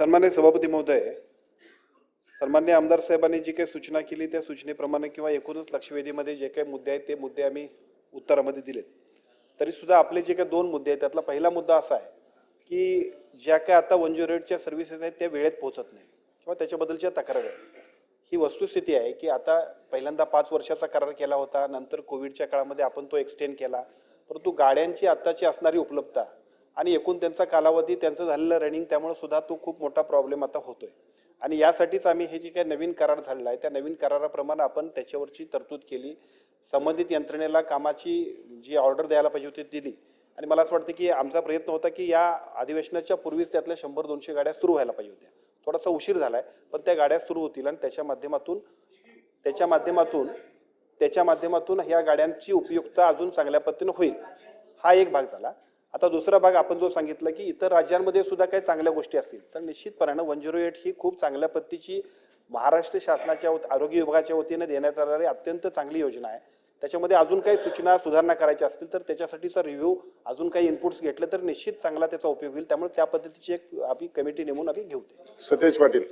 सन्मान्य सभापती महोदय सन्मान्य आमदार साहेबांनी जी काही सूचना केली त्या सूचनेप्रमाणे किंवा एकूणच लक्षवेधीमध्ये जे काही मुद्दे आहेत ते मुद्दे आम्ही उत्तरामध्ये दिलेत. तरीसुद्धा आपले जे काही दोन मुद्दे आहेत त्यातला पहिला मुद्दा असा आहे की ज्या काही आता वन झिरो एटच्या सर्व्हिसेस आहेत त्या वेळेत पोहोचत नाही किंवा त्याच्याबद्दलच्या तक्रार आहेत. ही वस्तुस्थिती आहे की आता पहिल्यांदा पाच वर्षाचा करार केला होता नंतर कोविडच्या काळामध्ये आपण तो एक्सटेंड केला परंतु गाड्यांची आत्ताची असणारी उपलब्धता आणि एकूण त्यांचा कालावधी त्यांचं झालेलं रनिंग त्यामुळे सुद्धा तो खूप मोठा प्रॉब्लेम आता होतोय. आणि यासाठीच आम्ही हे जे काही नवीन करार झालेला आहे त्या नवीन कराराप्रमाणे आपण त्याच्यावरची तरतूद केली. संबंधित यंत्रणेला कामाची जी ऑर्डर द्यायला पाहिजे होती दिली. आणि मला असं वाटतं की आमचा प्रयत्न होता की या अधिवेशनाच्या पूर्वीच त्यातल्या शंभर दोनशे गाड्या सुरू व्हायला पाहिजे होत्या. थोडासा उशीर झाला आहे पण त्या गाड्या सुरू होतील आणि त्याच्या माध्यमातून त्याच्या माध्यमातून त्याच्या माध्यमातून ह्या गाड्यांची उपयुक्तता अजून चांगल्या पद्धतीनं होईल. हा एक भाग झाला. आता दुसरा भाग आपण जो सांगितला की इतर राज्यांमध्ये सुद्धा काही चांगल्या गोष्टी असतील तर निश्चितपणानं वन झिरो एट ही खूप चांगल्या पद्धतीची महाराष्ट्र शासनाच्या आरोग्य विभागाच्या वतीने देण्यात येणारी अत्यंत चांगली योजना आहे. त्याच्यामध्ये अजून काही सूचना सुधारणा करायच्या असतील तर त्याच्यासाठीचा रिव्ह्यू अजून काही इनपुट्स घेतले तर निश्चित चांगला त्याचा उपयोग होईल. त्यामुळे त्या पद्धतीची एक आम्ही कमिटी नेमून आम्ही घेऊ सतेज पाटील.